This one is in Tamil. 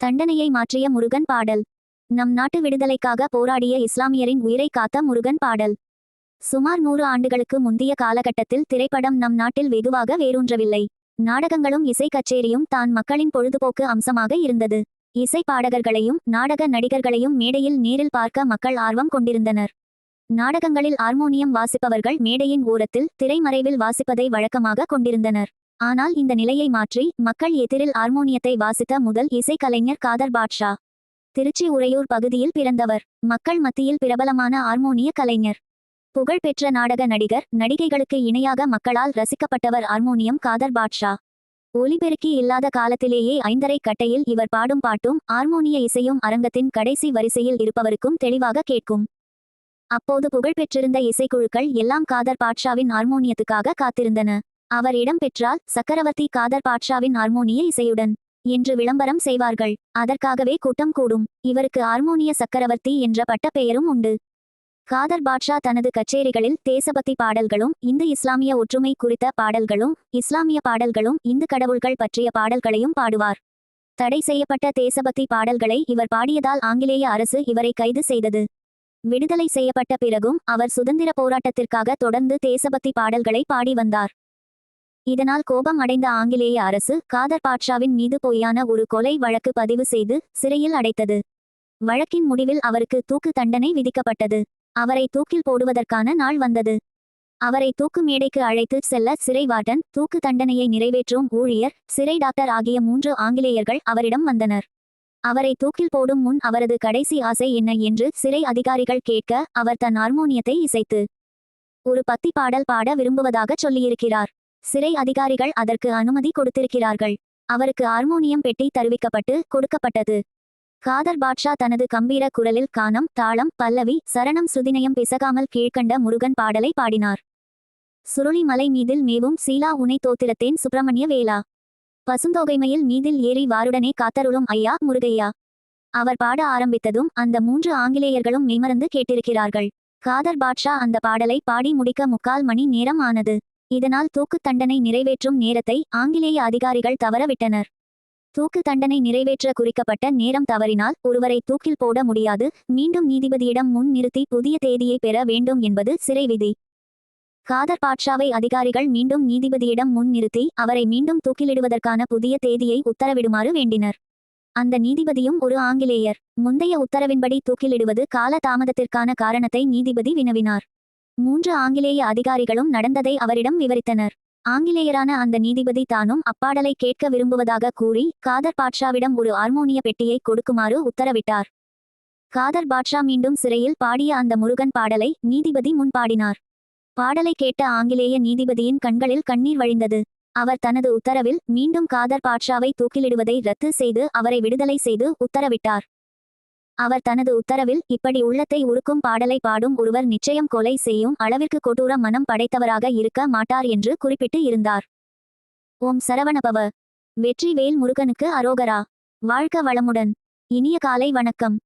தண்டனையை மாற்றிய முருகன் பாடல். நம் நாட்டு விடுதலைக்காக போராடிய இஸ்லாமியரின் உயிரை காத்த முருகன் பாடல். சுமார் நூறு ஆண்டுகளுக்கு முந்தைய காலகட்டத்தில் திரைப்படம் நம் நாட்டில் வெகுவாக வேரூன்றவில்லை. நாடகங்களும் இசை கச்சேரியும் தான் மக்களின் பொழுதுபோக்கு அம்சமாக இருந்தது. இசை பாடகர்களையும் நாடக நடிகர்களையும் மேடையில் நேரில் பார்க்க மக்கள் ஆர்வம் கொண்டிருந்தனர். நாடகங்களில் ஹார்மோனியம் வாசிப்பவர்கள் மேடையின் ஓரத்தில் திரைமறைவில் வாசிப்பதை வழக்கமாக கொண்டிருந்தனர். ஆனால் இந்த நிலையை மாற்றி மக்கள் எதிரில் ஹார்மோனியத்தை வாசித்த முதல் இசைக்கலைஞர் காதர் பாட்ஷா. திருச்சி உறையூர் பகுதியில் பிறந்தவர். மக்கள் மத்தியில் பிரபலமான ஹார்மோனிய கலைஞர். புகழ்பெற்ற நாடக நடிகர். நடிகைகளுக்கு இணையாக மக்களால் ரசிக்கப்பட்டவர் ஹார்மோனியம் காதர் பாட்ஷா. ஒலிபெருக்கி இல்லாத காலத்திலேயே ஐந்தரை கட்டையில் இவர் பாடும் பாட்டும் ஹார்மோனிய இசையும் அரங்கத்தின் கடைசி வரிசையில் இருப்பவருக்கும் தெளிவாக கேட்கும். அப்போது புகழ்பெற்றிருந்த இசைக்குழுக்கள் எல்லாம் காதர் பாட்ஷாவின் ஹார்மோனியத்துக்காக காத்திருந்தன. அவர் இடம் பெற்றால் சக்கரவர்த்தி காதர் பாட்ஷாவின் ஹார்மோனிய இசையுடன் என்று விளம்பரம் செய்வார்கள். அதற்காகவே கூட்டம் கூடும். இவருக்கு ஹார்மோனிய சக்கரவர்த்தி என்ற பட்டப்பெயரும் உண்டு. காதர் பாட்ஷா தனது கச்சேரிகளில் தேசபக்தி பாடல்களும் இந்து இஸ்லாமிய ஒற்றுமை குறித்த பாடல்களும் இஸ்லாமிய பாடல்களும் இந்து கடவுள்கள் பற்றிய பாடல்களையும் பாடுவார். தடை செய்யப்பட்ட தேசபக்தி பாடல்களை இவர் பாடியதால் ஆங்கிலேய அரசு இவரை கைது செய்தது. விடுதலை செய்யப்பட்ட பிறகும் அவர் சுதந்திர போராட்டத்திற்காக தொடர்ந்து தேசபக்தி பாடல்களை பாடி வந்தார். இதனால் கோபம் அடைந்த ஆங்கிலேய அரசு காதர் பாட்ஷாவின் மீது பொய்யான ஒரு கொலை வழக்கு பதிவு செய்து சிறையில் அடைத்தது. வழக்கின் முடிவில் அவருக்கு தூக்கு தண்டனை விதிக்கப்பட்டது. அவரை தூக்கில் போடுவதற்கான நாள் வந்தது. அவரை தூக்கு மேடைக்கு அழைத்து செல்ல சிறை வார்டன் தூக்கு தண்டனையை நிறைவேற்றும் ஊழியர் சிறை டாக்டர் ஆகிய மூன்று ஆங்கிலேயர்கள் அவரிடம் வந்தனர். அவரை தூக்கில் போடும் முன் அவரது கடைசி ஆசை என்ன என்று சிறை அதிகாரிகள் கேட்க அவர் தன் ஹார்மோனியத்தை இசைத்து ஒரு பத்தி பாடல் பாட விரும்புவதாக சொல்லியிருக்கிறார். சிறை அதிகாரிகள் அதற்கு அனுமதி கொடுத்திருக்கிறார்கள். அவருக்கு ஹார்மோனியம் பெட்டி தருவிக்கப்பட்டு கொடுக்கப்பட்டது. காதர் பாட்ஷா தனது கம்பீர குரலில் கானம் தாளம் பல்லவி சரணம் சுதினயம் பிசகாமல் கீழ்க்கண்ட முருகன் பாடலை பாடினார். சுருளி மலை மீதில் மேவும் சீலா உனை தோத்திரத்தேன் சுப்பிரமணிய வேலா பசுந்தொகைமையில் மீதில் ஏறி வாருடனே காத்தருளும் ஐயா முருகையா. அவர் பாட ஆரம்பித்ததும் அந்த மூன்று ஆங்கிலேயர்களும் மெய்மறந்து கேட்டிருக்கிறார்கள். காதர் பாட்ஷா அந்த பாடலை பாடி முடிக்க முக்கால் மணி நேரம் ஆனது. இதனால் தூக்குத் தண்டனை நிறைவேற்றும் நேரத்தை ஆங்கிலேய அதிகாரிகள் தவறவிட்டனர். தூக்கு தண்டனை நிறைவேற்ற குறிக்கப்பட்ட நேரம் தவறினால் ஒருவரை தூக்கில் போட முடியாது. மீண்டும் நீதிபதியிடம் முன் நிறுத்தி புதிய தேதியை பெற வேண்டும் என்பது சிறை விதி. காதர் பாட்ஷாவை அதிகாரிகள் மீண்டும் நீதிபதியிடம் முன் நிறுத்தி அவரை மீண்டும் தூக்கிலிடுவதற்கான புதிய தேதியை உத்தரவிடுமாறு வேண்டினர். அந்த நீதிபதியும் ஒரு ஆங்கிலேயர். முந்தைய உத்தரவின்படி தூக்கிலிடுவது கால தாமதத்திற்கான காரணத்தை நீதிபதி வினவினார். மூன்று ஆங்கிலேய அதிகாரிகளும் நடந்ததை அவரிடம் விவரித்தனர். ஆங்கிலேயரான அந்த நீதிபதி தானும் அப்பாடலை கேட்க விரும்புவதாக கூறி காதர் பாட்ஷாவிடம் ஒரு ஹார்மோனிய பெட்டியை கொடுக்குமாறு உத்தரவிட்டார். காதர் பாட்ஷா மீண்டும் சிறையில் பாடிய அந்த முருகன் பாடலை நீதிபதி முன் பாடினார் பாடலை கேட்ட ஆங்கிலேய நீதிபதியின் கண்களில் கண்ணீர் வழிந்தது. அவர் தனது உத்தரவில் மீண்டும் காதர் பாட்ஷாவை தூக்கிலிடுவதை ரத்து செய்து அவரை விடுதலை செய்து உத்தரவிட்டார். அவர் தனது உத்தரவில் இப்படி உள்ளத்தை உருக்கும் பாடலை பாடும் ஒருவர் நிச்சயம் கொலை செய்யும் அளவிற்கு கொடூர மனம் படைத்தவராக இருக்க மாட்டார் என்று குறிப்பிட்டு இருந்தார். ஓம் சரவணபவ. வெற்றி வேல் முருகனுக்கு அரோகரா. வாழ்க வளமுடன். இனிய காலை வணக்கம்.